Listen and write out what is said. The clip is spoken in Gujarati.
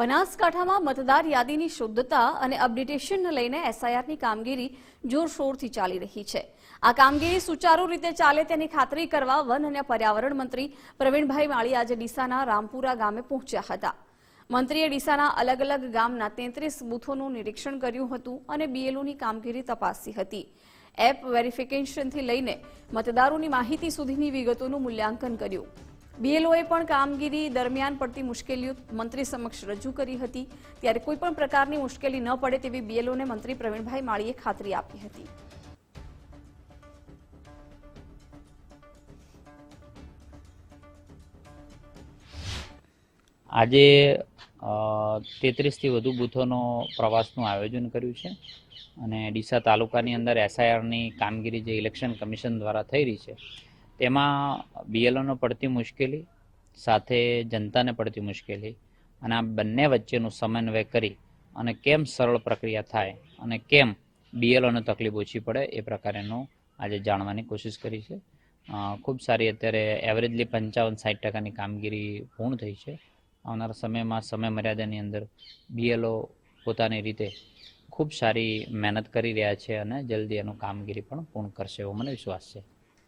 બનાસકાંઠામાં મતદાર યાદીની શુદ્ધતા અને અપડેટેશનને લઈને એસઆઈઆરની કામગીરી જોરશોરથી ચાલી રહી છે. આ કામગીરી સુચારુ રીતે ચાલે તેની ખાતરી કરવા વન અને પર્યાવરણ મંત્રી પ્રવીણભાઈ માળી આજે ડીસાના રામપુરા ગામે પહોંચ્યા હતા. મંત્રીએ ડીસાના અલગ અલગ ગામના તેત્રીસ બૂથોનું નિરીક્ષણ કર્યું હતું અને બીએલઓની કામગીરી તપાસી હતી. એપ વેરિફિકેશનથી લઈને મતદારોની માહિતી સુધીની વિગતોનું મૂલ્યાંકન કર્યું. બીએલઓએ પણ કામગીરી દરમિયાન પડતી મુશ્કેલીઓ મંત્રી સમક્ષ રજૂ કરી હતી. ત્યારે કોઈ પણ પ્રકારની મુશ્કેલી ન પડે તેવી બીએલઓને મંત્રી પ્રવીણભાઈ માળીએ ખાતરી આપી હતી. આજે તેત્રીસથી વધુ બૂથોનો પ્રવાસનું આયોજન કર્યું છે અને ડીસા તાલુકાની અંદર એસઆઈઆરની કામગીરી જે ઇલેક્શન કમિશન દ્વારા થઈ રહી છે તેમાં બીએલઓનો પડતી મુશ્કેલી, સાથે જનતાને પડતી મુશ્કેલી અને આ બંને વચ્ચેનું સમન્વય કરી અને કેમ સરળ પ્રક્રિયા થાય અને કેમ બીએલઓને તકલીફ ઓછી પડે એ પ્રકારેનું આજે જાણવાની કોશિશ કરી છે. ખૂબ સારી અત્યારે એવરેજલી પંચાવન સાઠ ટકાની કામગીરી પૂર્ણ થઈ છે. આવનારા સમયમાં સમય મર્યાદાની અંદર બીએલઓ પોતાની રીતે ખૂબ સારી મહેનત કરી રહ્યા છે અને જલ્દી એનું કામગીરી પણ પૂર્ણ કરશે એવો મને વિશ્વાસ છે.